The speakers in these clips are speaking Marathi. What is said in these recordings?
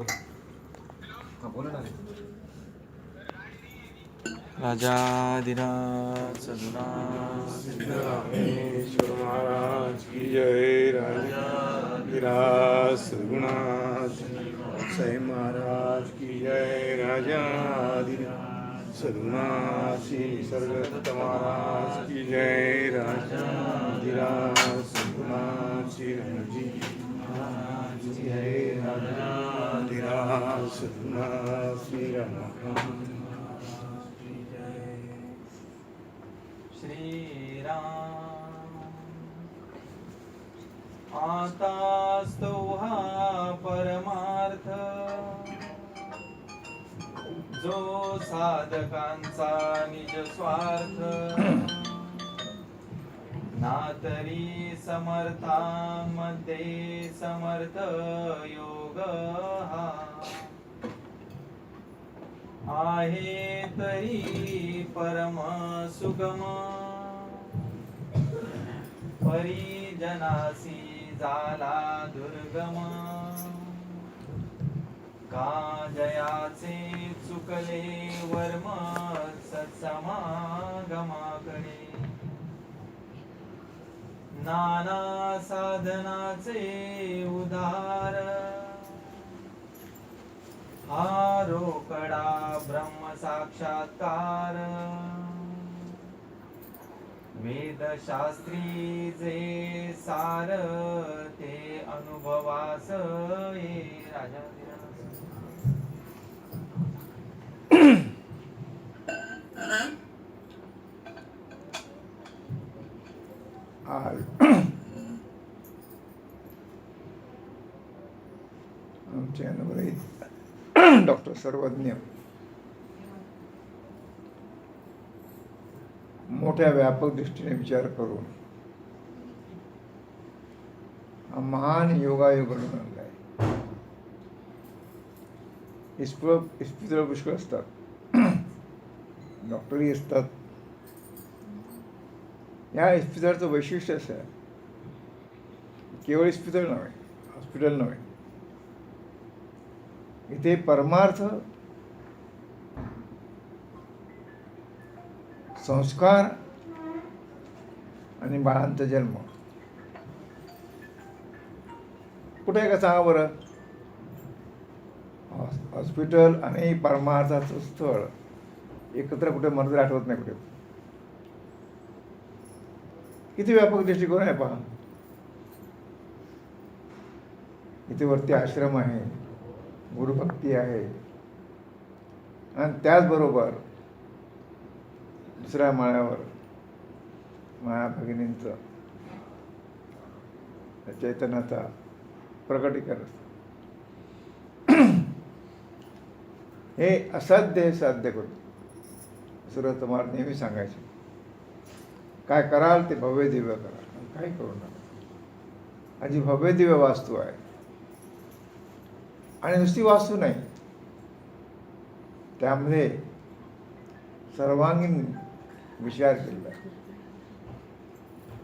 हा राजाधिराज सद्गुणा सिद्धरामेश्वर महाराज की जय राजा विराज सद्गुणाथ साई महाराज की जय राजा सद्गुणाथ श्री निसर्गदत्त महाराज की जय राजा धीराज सद्गुणाथ श्री रणजी महाराज जय श्री राम श्रीराम आता हा परमार्थ जो साधकांचा निज स्वार्थ ना तरी समर्थामध्ये समर्थ योग हा. आहे तरी परम सुगम. परिजनासी झाला दुर्गम. का जयाचे चुकले वर्म सत्समागमा? नाना साधनाचे उदार. हा रोकडा ब्रह्म साक्षात्कार. वेदशास्त्री जे सार ते अनुभवास ये राजा. आज आमचे अनुभवी डॉक्टर सर्वज्ञ. मोठ्या व्यापक दृष्टीने विचार करून. हा महान योगायोग घडून आहे इस्पितळ इस्पितळ पुष्कळ असतात. डॉक्टरही असतात. या इस्पितळचं वैशिष्ट्य असं आहे. केवळ इस्पितळ नव्हे हॉस्पिटल नव्हे. इथे परमार्थ संस्कार आणि बाळांचा जन्म. कुठे आहे का सांगा बरं? हॉस्पिटल आणि परमार्थाचं स्थळ एकत्र कुठे मर्द आठवत नाही कुठे. किती व्यापक दृष्टिकोन आहे पहा. इथे वरती आश्रम आहे. गुरुभक्ती आहे. आणि त्याचबरोबर दुसऱ्या माळ्यावर माया भगिनींचं चैतन्याचा प्रकटीकरण हे असाध्य हे साध्य करतो सुरत कुमार नेहमी सांगायचे काय कराल ते भव्य दिव्य करा आणि काही करू नका. आणि जी भव्य दिव्य वास्तू आहे. आणि नुसती वास्तू नाही. त्यामध्ये सर्वांगीण विचार केलेला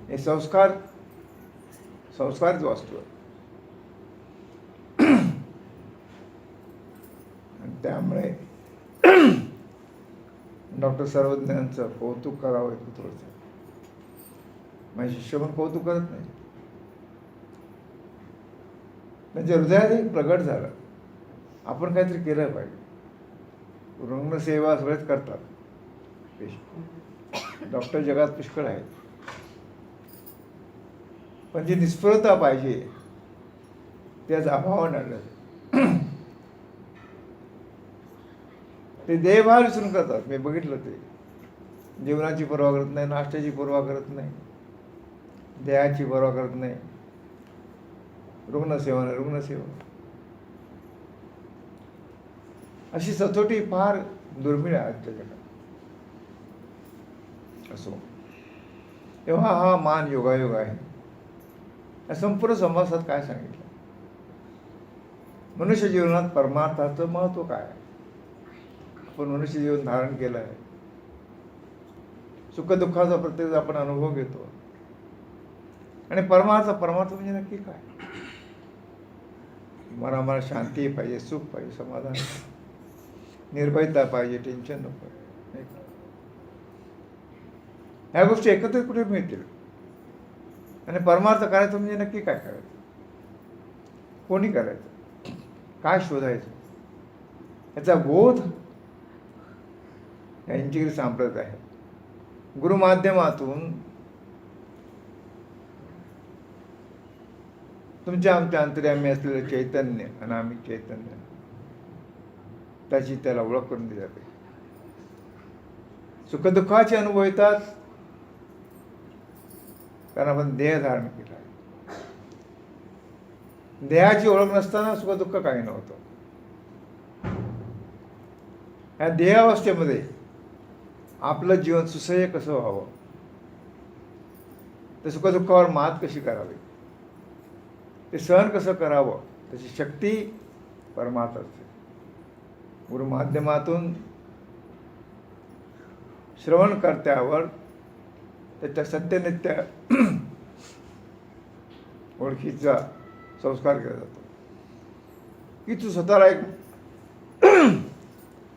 हे संस्कार संस्कारच वास्तू आहे. आणि त्यामुळे डॉक्टर सर्वज्ञांचं कौतुक करावं इतकं थोडंसं माझे शिष्य पण कौतुक करत नाही त्यांच्या हृदयात एक प्रगट झालं. आपण काहीतरी केलं पाहिजे. रुग्णसेवा सगळेच करतात. पेश- डॉक्टर जगात पुष्कळ आहेत. पण जी निष्फळता पाहिजे त्याच अभाव आढळलं ते देहभाव विसरून करतात. मी बघितलं ते. जेवणाची पर्वा करत नाही नाश्त्याची पर्वा करत नाही देहाची पर्वा करत नाही. रुग्णसेवा नाही रुग्णसेवा. अशी सचोटी फार दुर्मिळ आहे आजच्या जगात. असो. तेव्हा हा मान योगायोग आहे. या संपूर्ण समाजात काय सांगितलं? मनुष्य जीवनात परमार्थाचं महत्त्व काय आहे? आपण मनुष्य जीवन धारण केलं आहे. सुखदुःखाचा प्रत्येक आपण अनुभव घेतो. आणि परमार्थ परमार्थ म्हणजे नक्की काय? मनाला शांती पाहिजे सुख पाहिजे समाधान निर्भयता पाहिजे टेन्शन नको. नाही ह्या गोष्टी एकत्रित कुठे मिळतील? आणि परमार्थ करायचं म्हणजे नक्की काय करायचं? कोणी करायचं? काय शोधायचं? याचा बोध यांची सांप्रत आहे. गुरुमाध्यमातून तुमच्या आमच्या अंतर्यामी असलेलं चैतन्य अनामी चैतन्य त्याची त्याला ओळख करून दिली जाते. सुखदुःखाचे अनुभव येतात. कारण आपण देह धारण केला. आहे देहाची ओळख नसताना सुखदुःख काही नव्हतं. या देहावस्थेमध्ये आपलं जीवन सुसह्य कसं व्हावं? त्या सुखदुःखावर मात कशी करावी? ते सहन कसं करावं? त्याची शक्ती परमात असते गुरुमाध्यमातून श्रवणकर्त्यावर त्याच्या सत्यनित्य ओळखीचा संस्कार केला जातो. की तू स्वतःला एक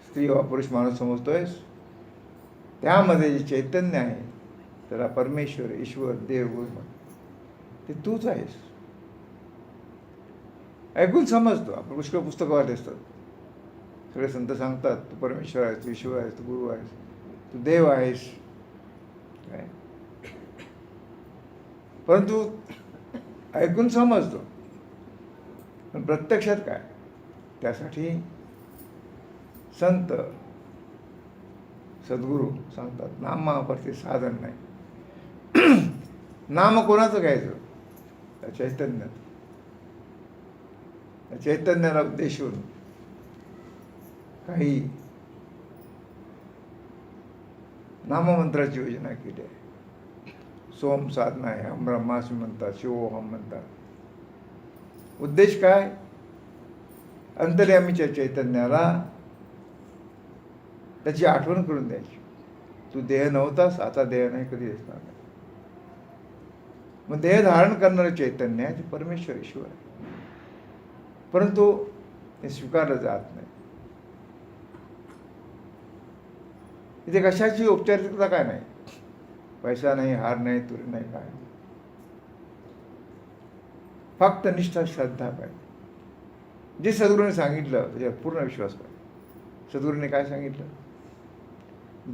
स्त्री वा पुरुष माणूस समजतोयस त्यामध्ये जे चैतन्य आहे त्याला परमेश्वर ईश्वर देव गुरु ते तूच आहेस. ऐकून समजतो. आपण पुष्कळ पुस्तकं वाचले असतात. सगळे संत सांगतात तू परमेश्वर आहेस तू ईश्वर आहेस तू गुरु आहेस तू देव आहेस. काय? परंतु ऐकून समजतो. पण प्रत्यक्षात काय? त्यासाठी संत सद्गुरू सांगतात नामावरती साधन नाही. नाम कोणाचं घ्यायचं? त्या चैतन्यात. त्या चैतन्याला उद्देशून काही नाममंत्राची योजना केली आहे. सोम साधना आहे हम ब्रह्मास्मी म्हणतात शिवोहम म्हणतात. उद्देश काय? अंतर्यामीच्या चैतन्याला त्याची आठवण करून द्यायची. तू देह नव्हतास आता देह नाही कधी असणार नाही. मग देह धारण करणारं चैतन्य आहे ते परमेश्वर ईश्वर आहे. परंतु ते स्वीकारलं जात नाही. इथे कशाची औपचारिकता काय नाही? पैसा नाही हार नाही तुरी नाही काय फक्त निष्ठा श्रद्धा पाहिजे. जे सद्गुरूने सांगितलं त्याच्यावर पूर्ण विश्वास पाहिजे. सद्गुरूने काय सांगितलं?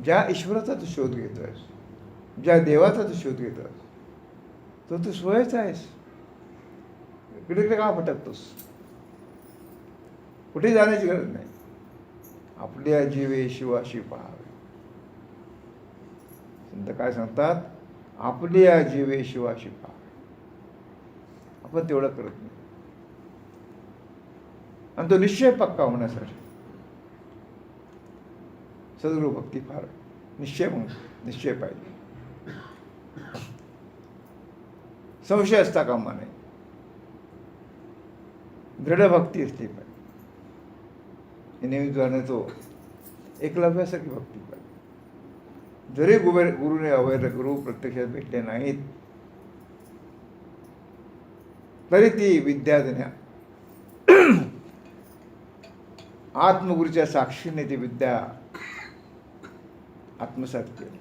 ज्या ईश्वराचा तू शोध घेतोयस ज्या देवाचा तू शोध घेतो आहेस तो तू सोयचा आहेस. इकडे इकडे का भटकतोस? कुठे जाण्याची गरज नाही. आपल्या जीवे शिवाशी पहावे संत काय सांगतात? आपल्या जीवे शिवा शिपा आपण तेवढं करत नाही. आणि तो निश्चय पक्का होण्यासाठी. सद्गुरु भक्ती फार निश्चय म्हणून निश्चय पाहिजे. संशय असता कामा नये दृढ भक्ती असली पाहिजे. नेहमी जाणे एकलव्यासारखी भक्ती पाहिजे. जरी गुबे गुरुने अवैर गुरु प्रत्यक्षात भेटले नाहीत तरी ती विद्या देण्या आत्मगुरूच्या साक्षीने ती विद्या आत्मसात केली.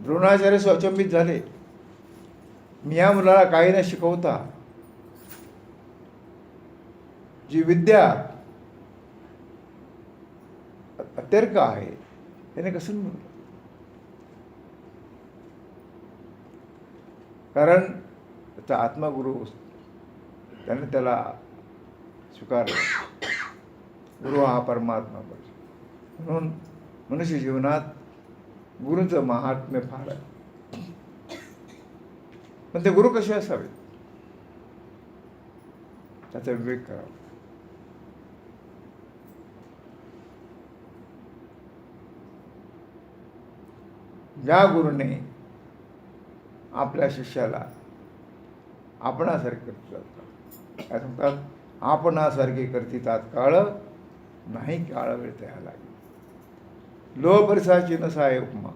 द्रोणाचार्य स्वचंबित झाले. मी या मुलाला काही न शिकवता जी विद्या अत्यर्क आहे त्याने कसं म्हणलं कारण त्याचा आत्मगुरु त्याने त्याला स्वीकारलं. गुरु हा परमात्मा पाहिजे. म्हणून मनुष्य जीवनात गुरुचं महात्म्य फार आहे. पण ते गुरु कसे असावेत? त्याचा विवेक करावा. ज्या गुरुने आपल्या शिष्याला आपणासारखे करतात काय सांगतात? आपणासारखे करती तात्काळ नाही काळ वेळ त्या लागेल. लोह नसा आहे उपमा.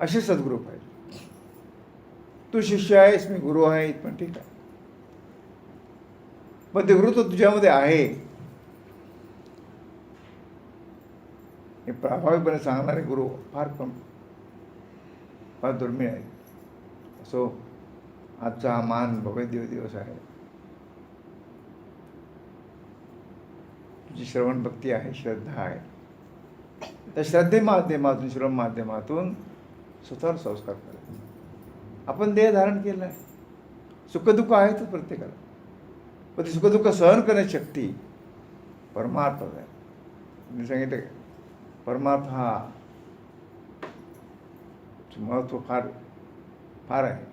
असे सद्गुरू पाहिजे. तू शिष्य आहेस मी गुरु आहे पण ठीक आहे. पण ते गुरु तुझ्यामध्ये आहे. हे प्रभावीपणे सांगणारे गुरु फार कम फार दुर्मिळ आहे असो आजचा हा मान भव्य दिवस आहे तुझी श्रवण भक्ती आहे श्रद्धा आहे त्या श्रद्धे माध्यमातून श्रवण माध्यमातून स्वतःवर संस्कार करायचे आपण देह धारण केलं आहे सुखदुःख आहेतच प्रत्येकाला पण ते सुखदुःख सहन करण्याची शक्ती परमार्थ आहे मी सांगितलं का? परमार्थ हा महत्त्व फार फार आहे.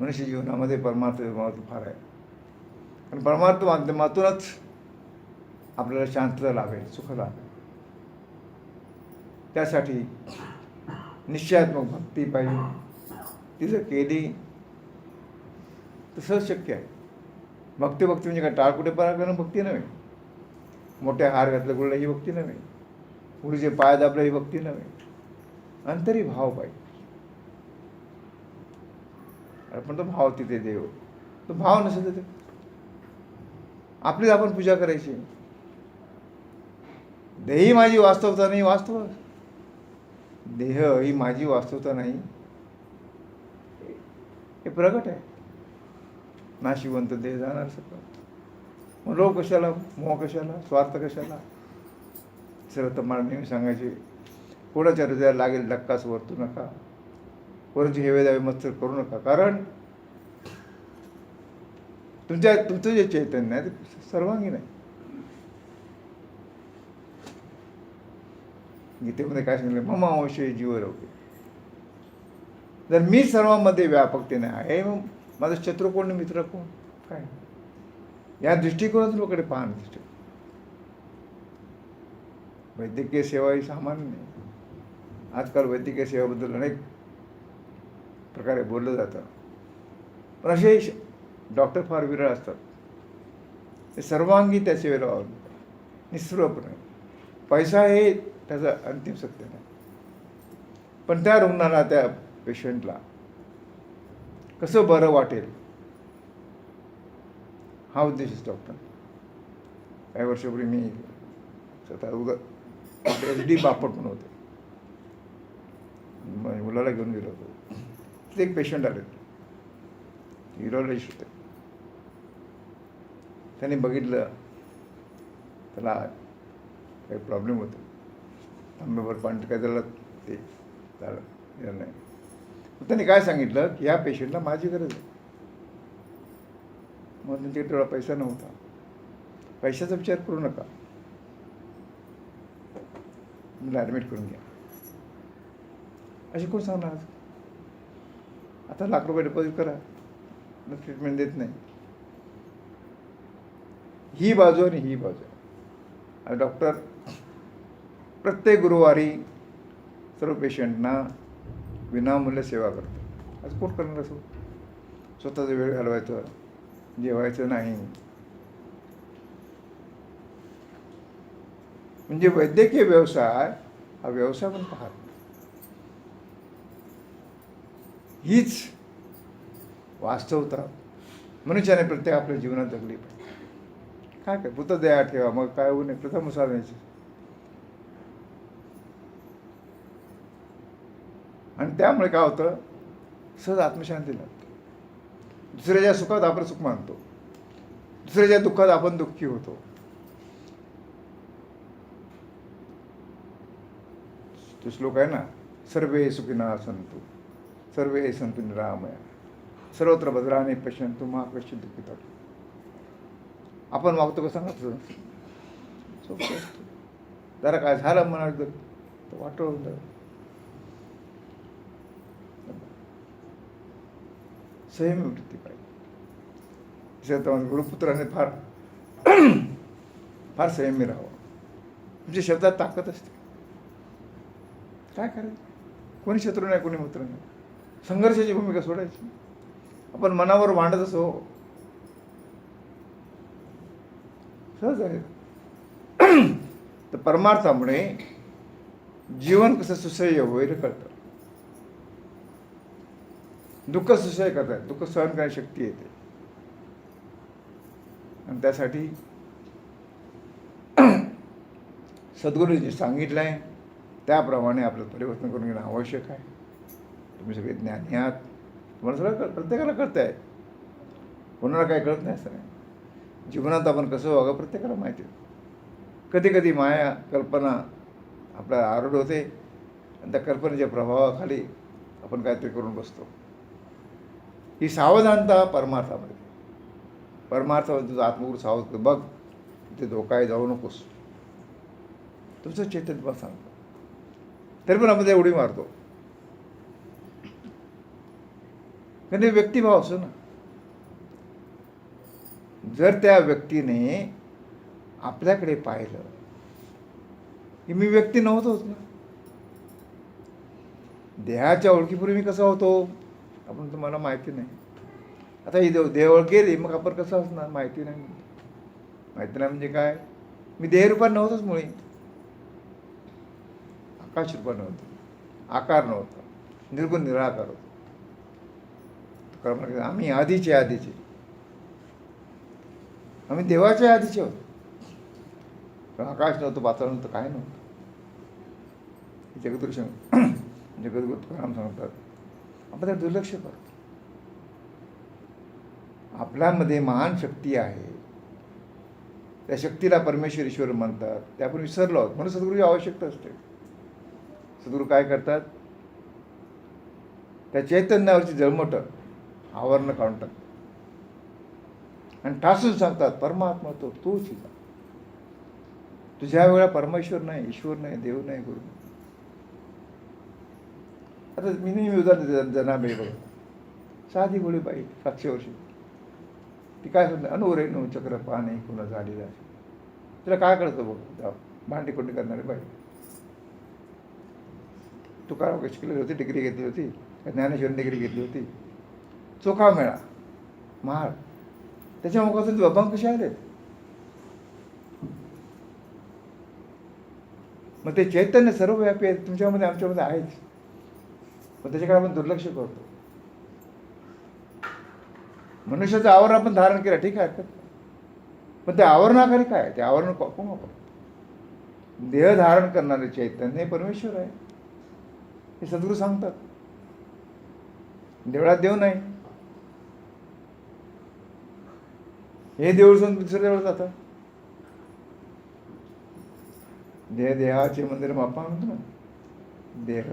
मनुष्य जीवनामध्ये परमार्थ महत्त्व फार आहे. कारण परमार्थ माध्यमातूनच आपल्याला शांतता लाभेल सुख लाभेल. त्यासाठी निश्चयात्मक भक्ती पाहिजे. ती जर केली तर सहज शक्य आहे. भक्ती भक्ती म्हणजे काय? टाळकुटेपणा करणं भक्ती नव्हे. मोठ्या हार घातलं गुळलं ही भक्ती नव्हे. पुढचे पाय दाबलं ही भक्ती नव्हे अंतरी भाव पाहिजे. पण तो भाव तिथे देव. तो भाव नसेल तिथे. आपलीच आपण पूजा करायची. देही माझी वास्तवता नाही वास्तव. देह ही माझी वास्तवता नाही. हे प्रगट आहे. नाशिवंत देह जाणार सगळं. मग लोक कशाला मोह कशाला स्वार्थ कशाला? सरळ मला नेहमी सांगायचे कोणाच्या हृदयाला लागेल धक्काच वरतू नका. कोणाची हेवे दावे मत्सर करू नका. कारण तुमच्या तुमचं जे चैतन्य आहे ते सर्वांगीण आहे. गीतेमध्ये काय सांगितलं? मम अंशे जीवरोगे जर मी सर्वांमध्ये व्यापकतेने आहे मग माझा शत्रू कोण मित्र कोण काय? या दृष्टिकोनातून लोकडे पाहणं दृष्टी वैद्यकीय सेवा ही सामान्य नाही आजकाल वैद्यकीय सेवेबद्दल अनेक प्रकारे बोललं जातं. पण असे डॉक्टर फार विरळ असतात. ते सर्वांगी त्या सेवेला वावरतात निस्पृहपणे पैसा हे त्याचं अंतिम सत्य नाही. पण त्या रुग्णाला त्या पेशंटला कसं बरं वाटेल? हा उद्देश असतो डॉक्टर. काही वर्षापूर्वी मी स्वतः उद एस डी बापट म्हणून होते. मुलाला घेऊन गेलो होतो. तिथे एक पेशंट आले युरोलॉजिस्ट होते. त्यांनी बघितलं. त्याला काही प्रॉब्लेम होतो. तांब्यावर पाणी काय झालं? ते झालं. नाही त्यांनी काय सांगितलं? की या पेशंटला माझी गरज आहे. मग त्यांच्याकडे तेवढा पैसा नव्हता. पैशाचा विचार करू नका. मला ॲडमिट करून घ्या. असे कोण सांगणार आता लाख रुपये डिपॉझिट करा. ट्रीटमेंट देत नाही. ही बाजू आणि ही बाजू. आणि डॉक्टर प्रत्येक गुरुवारी सर्व पेशंटना विनामूल्य सेवा करतो आज कोण करणार असो? स्वतःचा वेळ घालवायचा जेवायचं नाही. म्हणजे वैद्यकीय व्यवसाय हा व्यवसाय पण पाहत हीच वास्तवता. मनुष्याने प्रत्येक आपल्या जीवनात जगली पाहिजे. काय काय? पुत ठेवा मग काय होऊ नये? प्रथम साधण्याची आणि त्यामुळे काय होतं? सहज आत्मशांती लागते दुसऱ्याच्या सुखात आपण सुख मानतो. दुसऱ्याच्या दुःखात आपण दुःखी होतो. तो श्लोक आहे ना सर्वे सुखिना संतु सर्वे संतु निरामया। सर्वत्र भद्राने पश्यंतु मा कशी दुःखित आपण वागतो का सांगत जरा काय झालं म्हणा तर वाटवून जा संयमी वृत्ती पाहिजे. गुरुपुत्राने फार फार संयमी राहावं. तुमच्या शब्दात ताकद असते. काय करायचं? कोणी शत्रू नाही कोणी मित्र नाही. संघर्षाची भूमिका सोडायची. आपण मनावर मांडत असो. सहज आहे. तर परमार्थामुळे जीवन कसं सुसह्य होईल कळतं. दुःख सुसह्य करतात. दुःख सहन करण्याची शक्ती येते. आणि त्यासाठी सद्गुरूंनी सांगितलं आहे त्याप्रमाणे आपलं परिवर्तन करून घेणं आवश्यक आहे. तुम्ही सगळे ज्ञानी आहात. तुम्हाला सगळं कळ प्रत्येकाला कळतं आहे कोणाला काय कळत नाही असं जीवनात आपण कसं वागा प्रत्येकाला माहिती आहे. कधी कधी माया कल्पना आपल्याला आरूढ होते. आणि त्या कल्पनेच्या प्रभावाखाली आपण काहीतरी करून बसतो. ही सावधानता परमार्थामध्ये. परमार्थामध्ये तुझा आत्मगुरु सावध बघ ते धोकाही जाऊ नकोस. तुझं चैतन्य पण सांगतो. तरी पण आपण त्या उडी मारतो. म्हणजे व्यक्तिभाव असतो ना. जर त्या व्यक्तीने आपल्याकडे पाहिलं की मी व्यक्ती नव्हतोच ना. देहाच्या ओळखीपूर्वी मी कसा होतो आपण तुम्हाला माहिती नाही. आता ही देव देवळ गेली मग आपण कसं असणार? माहिती नाही. माहिती नाही म्हणजे काय? मी देहरूपात नव्हतोच मुळे. आकाश रूप नव्हतं आकार नव्हता. निर्गुण निराकार होतो. तुकाराम म्हणजे आम्ही आधीचे आधीचे. आम्ही देवाच्या आधीचे होतो. पण आकाश नव्हतं पातळ नव्हतं काय नव्हतं. जगदृश जगदगुरु सांग तुकाराम सांगतात आपण त्या दुर्लक्ष करतो. आपल्यामध्ये महान शक्ती आहे. त्या शक्तीला परमेश्वर ईश्वर म्हणतात. ते आपण विसरलो आहोत. म्हणून सद्गुरूची आवश्यकता असते. सद्गुरू काय करतात? त्या चैतन्यावरची जळमटं आवरणं काढून टाकतात. आणि ठासून सांगतात परमात्मा तो तूच हिला तुझ्या वेळा परमेश्वर नाही ईश्वर नाही देव नाही गुरु नाही. आता मी नेहमी उदाहरण देते जनाबाई साधी गोळी बाई सातशे वर्षी. ती काय सांगते अनुरेणू चक्र पाणी पुन्हा झालेलं आहे तिला काय कळतं बघ? भांडी कोंडी करणारी बाई. तुकाराम कशी होती? डिग्री घेतली होती. ज्ञानेश्वरी ज्ञानेश्वर डिग्री घेतली होती. चोखा मेळा. महाळ त्याच्या मुखातून अभंग कसे आले? मग ते चैतन्य सर्वव्यापी आहे तुमच्यामध्ये आमच्यामध्ये आहेच. पण त्याच्याकडे आपण दुर्लक्ष करतो. मनुष्याचं आवरण आपण धारण केलं ठीक आहे. पण ते आवरणाखाली काय? ते आवरण कोण आपण देह धारण करणारे चैतन्य हे परमेश्वर आहे. हे सद्गुरू सांगतात. देवळात देव नाही. हे देऊळ सोडून दुसऱ्या देवळात जातात. देह देहाचे मंदिर मापा म्हणतो ना. देह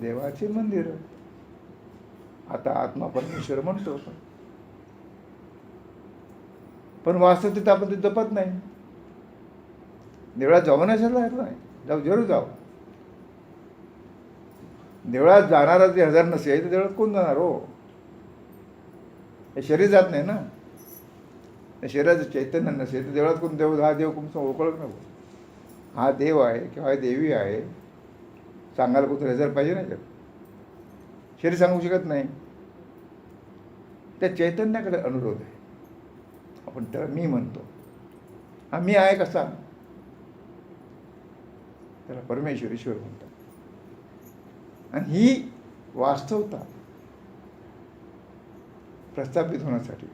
देवाचे मंदिर. आता आत्मा परमेश्वर म्हणतो आपण. पण तिथं आपण ते जपत नाही. देवळात जाऊ नसेल नाही. जाऊ जरूर जाऊ. देवळात जाणारा जे हजार नसेल तर देवळात कोण जाणार हो? हे शरीर जात नाही ना. शरीराचं चैतन्य नसेल तर देवळात कोण देव हा देव कोण ओळख नको हा देव आहे किंवा हा देवी आहे सांगायला कुठं हजर पाहिजे ना का शरीर सांगू शकत नाही. त्या चैतन्याकडे अनुरोध आहे. आपण त्याला मी म्हणतो. हा मी आहे कसा? त्याला परमेश्वर ईश्वर म्हणतात. आणि ही वास्तवता प्रस्थापित होण्यासाठी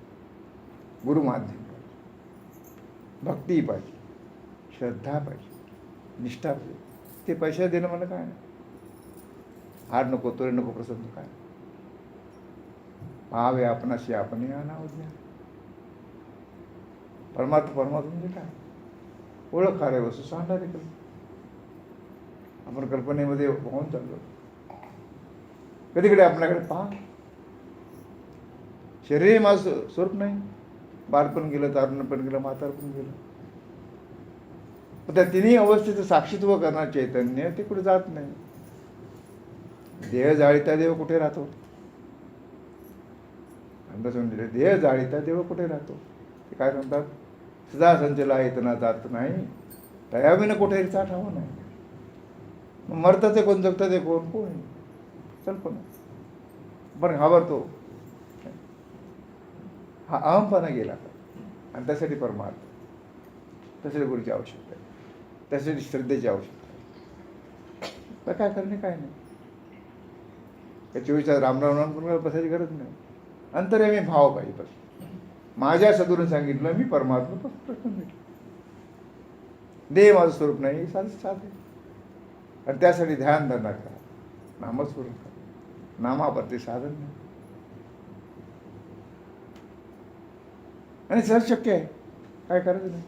गुरुमाध्यम पाहिजे. भक्ती पाहिजे. श्रद्धा पाहिजे. निष्ठा पाहिजे. ते पैशा देणं मला काय? नाही हार नको तोरे नको प्रसन्न काय? पाहावे आपणाशी आपण अनावज्ञा परमार्थ परमार्थ म्हणजे काय? ओळख कार्य वस्तू सांगणारे कल्पना आपण कल्पनेमध्ये वाहून चाललो. कधीकडे आपल्याकडे पहा. शरीर हे माझं स्वरूप नाही. बालपण गेलं तारुण्यपण गेलं म्हातारपण गेलं. त्या तिन्ही अवस्थेचं साक्षीत्व करणार चैतन्य ते कुठे जात नाही. देह जाळीता देव कुठे राहतो? अंदाज दिले. देह जाळीता देव कुठे राहतो? ते काय म्हणतात? सदा संचला येतना जात नाही. तयाविनं कुठे ठावं नाही. मग मरतं ते कोण जगतं ते कोण? कोण? चल पण पण घाबरतो हा अहमपणा गेला. आणि त्यासाठी परमार्थ. त्यासाठी गुरुची आवश्यकता आहे. त्यासाठी श्रद्धेची आवश्यकता आहे. तर काय करणे काय नाही. या चोवीस तास राम पण बसायची गरज नाही. अंतर्यामी भाव पाहिजे बस माझ्या सदुरून सांगितलं मी परमात्मा बस प्रश्न देह माझं स्वरूप नाही हे साधं साधे आणि त्यासाठी ध्यान धरणा करा नामस्वरूप करा. नामावरती साधन नाही. आणि सहज शक्य आहे. काय करायचं नाही.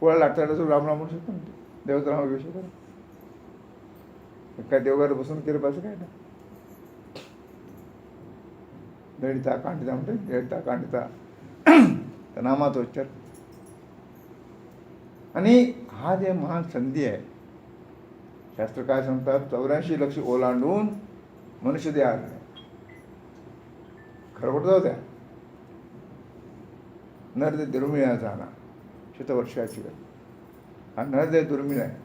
कोणाला लागताना तो राम राम म्हणू शकतो ना. देवत राम घेऊ शकतो काय देवघर बसून केलं पाहिजे काय ना दळिता कांडिता म्हणते दळिता कांडिता. तर नामाचा उच्चार. आणि हा जे महान संधी आहे शास्त्र काय सांगतात? चौऱ्याऐंशी लक्ष ओलांडून मनुष्य दे आले खरं जाऊ द्या? नरदे दुर्मिळा जाणार शतवर्षाची वेळ. हा नरदे दुर्मिळ आहे.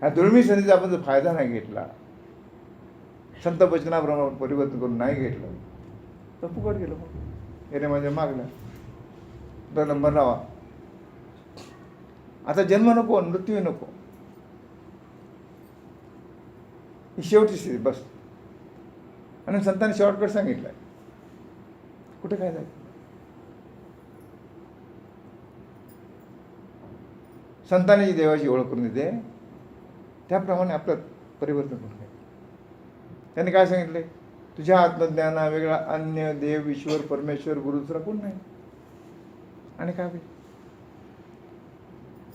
ह्या दुर्मिळ संधीचा आपण जर फायदा नाही घेतला संत वचनाप्रमाणे परिवर्तन करून नाही घेतलं तर फुकट गेलं मग. येणे म्हणजे मागलं तर नंबर लावा. आता जन्म नको मृत्यू नको. ही शेवटची स्थिती बस. आणि संतांनी शॉर्टकट आहे कुठे काय जायचं संतांनी जी देवाची ओळख करून देते त्याप्रमाणे आपलं परिवर्तन करून त्यांनी काय सांगितले तुझ्या आत्मज्ञाना वेगळा अन्य देव ईश्वर परमेश्वर गुरु दुसरा कोण नाही? आणि काय बे?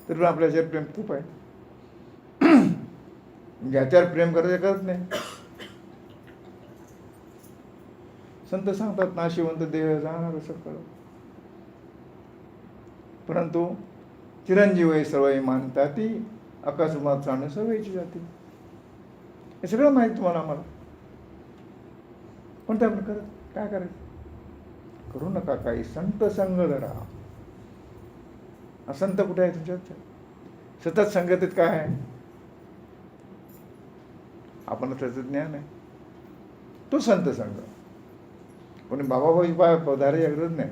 तर आपल्या याच्यावर प्रेम खूप आहे. ज्याच्यावर प्रेम करायचं करत नाही. संत सांगतात नाशिवंत देह जाणार सकळ. परंतु चिरंजीव आहे मानता ती अकस्मात चालणं सवयीची जाते. हे सगळं माहीत तुम्हाला आम्हाला. पण ते आपण करत काय करायचं? करू नका काही. संत संग धरा. असंत संत कुठे आहे तुमच्या? सतत संगतीत काय आहे? आपण त्याचं ज्ञान आहे. तो संत संघ. कोणी बाबाबाई पाय पधारायची गरज नाही.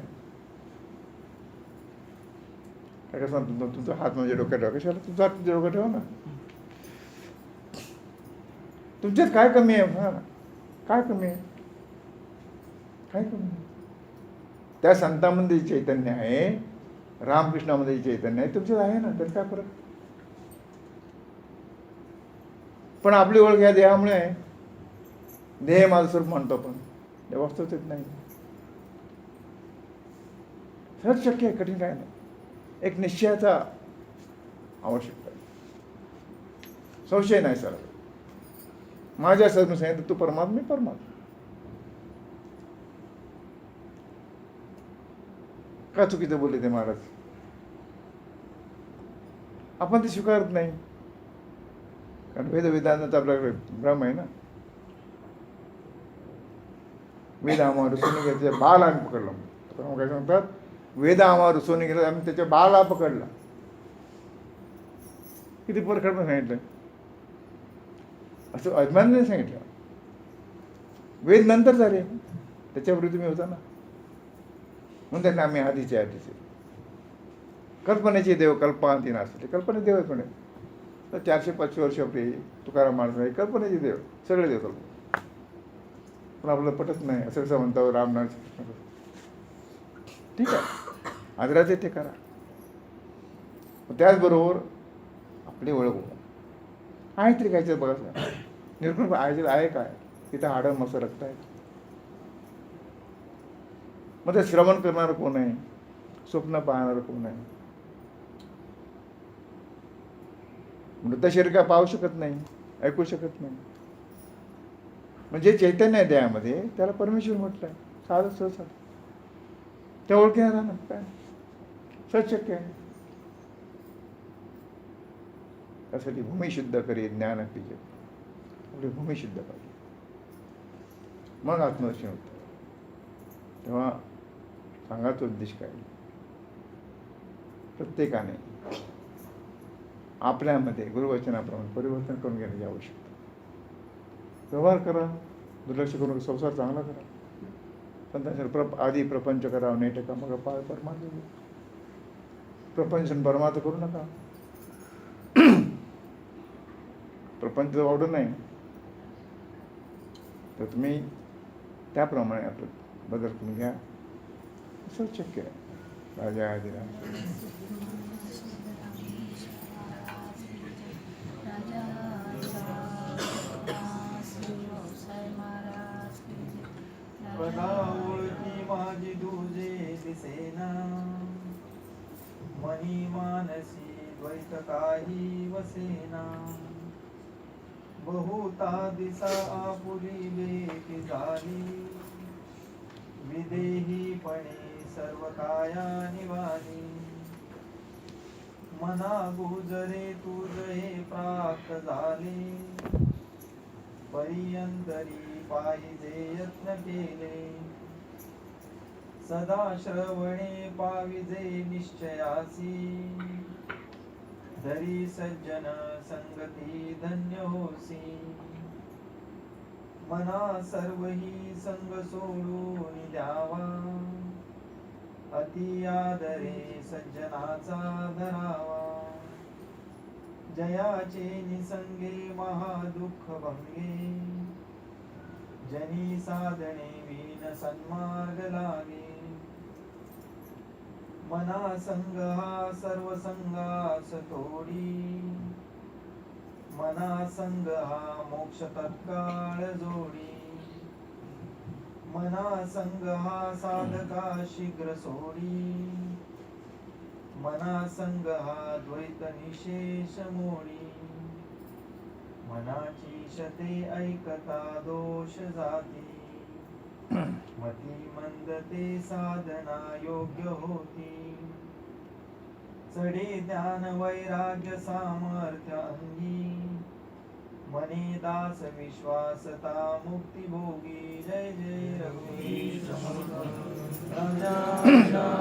काय कसं तुमचा तुमचा हात म्हणजे डोक्यात ठेवा. कशाला? तुमचा हात तुमच्या डोक्यात ठेवा ना. तुमच्यात काय कमी आहे? हा. काय कमी आहे? काय कमी आहे? त्या संतामध्ये चैतन्य आहे रामकृष्णामध्ये चैतन्य आहे तुमच्यात आहे ना? तर काय फरक? पण आपली ओळख या देहामुळे देह माझं स्वरूप म्हणतो आपण. ते येत नाही. सहज शक्य आहे कठीण काय नाही. एक निश्चयाचा आवश्यकता आहे. संशय नाही सर. माझ्या सर सांगितलं तू परमात्मा मी परमात्मा. का चुकीचं बोलले ते महाराज? आपण ते स्वीकारत नाही. कारण वेद वेदांत आपल्याकडे भ्रम आहे ना. वेद आम्हाला रुसून त्याच्या बाल आम्ही पकडलं. तर मग काय सांगतात? वेद आम्हाला रुसून घेतला आम्ही त्याच्या बाला पकडला. किती परखड सांगितलं असं अभिमानाने सांगितलं. वेद नंतर झाले. त्याच्यावर तुम्ही होता ना. म्हणून त्यांना आम्ही आधीचे आधीचे. कल्पनेचे देव कल्पांती नसते कल्पने देव आहेत म्हणे. तर चारशे पाचशे वर्ष आपली तुकाराम माणसं आहे कल्पनेचे देव सगळे देव कल्पना. पण आपलं पटत नाही असं कसं म्हणतो हो रामनाथ? कृष्ण ठीक आहे. आदराचे ते करा. त्याचबरोबर आपली ओळख आहे तरी कायचं बघा निर्गुण आहे आहे काय? तिथं हाडं मस्त रक्त आहे मग ते श्रवण करणारं कोण आहे? स्वप्न पाहणारं कोण आहे? मृत शरीर काय पाहू शकत नाही ऐकू शकत नाही. म्हणजे चैतन्य आहे देहामध्ये त्याला परमेश्वर म्हटलं आहे साधं. सहसा त्या ओळखीने राहणार काय? सहज शक्य आहे. त्यासाठी भूमी शुद्ध करी ज्ञान पिजे आपली भूमी शुद्ध पाहिजे. मग आत्मदर्शन होतं. तेव्हा सांगायचा उद्देश काय? प्रत्येकाने आपल्यामध्ये गुरुवचनाप्रमाणे परिवर्तन करून घेण्याची आवश्यकता. व्यवहार करा दुर्लक्ष करून संसार चांगला करा. संतांच्या प्र आधी प्रपंच करा नेटका मग पाय परमार्थ प्रपंच परमार्थ करू नका. प्रपंच ऑर्डर नाही. तर तुम्ही त्याप्रमाणे आपलं बदल करून घ्या. असं शक्य आहे. राजा राम पदावळती माझी दुजे दिसेना मनी मानसी द्वैत काही वसेना बहुता दिसा आपुली बेटी झाली विदेहीपणे सर्व काया निवाली मना गुजरे तुझे प्राप्त झाले. पर्यंतरी पाहिजे यत्न केले. सदा श्रवणे पाविजे निश्चयासी. धरी सज्जन संगती धन्य होसी. मना सर्वही संग सोडून द्यावा. अति आदरे सज्जनाचा धरावा. जयाचे निसंगे महादुःख भंगे. जनी साधने विन सन्मार्ग लागे. मना संग हा सर्व संगास तोडी. मना संग हा मोक्ष तत्काळ जोडी. मना संग हा साधका शीघ्र सोडी। मना संग हा द्वैत निशेष मोडी मनाची शते ऐकता दोष जाती। मती मंद ते साधना योग्य होती। चढे ध्यान वैराग्य सामर्थ्य अंगी। मनी दास विश्वासता मुक्तिभोगी जय जय रघुवीर राजा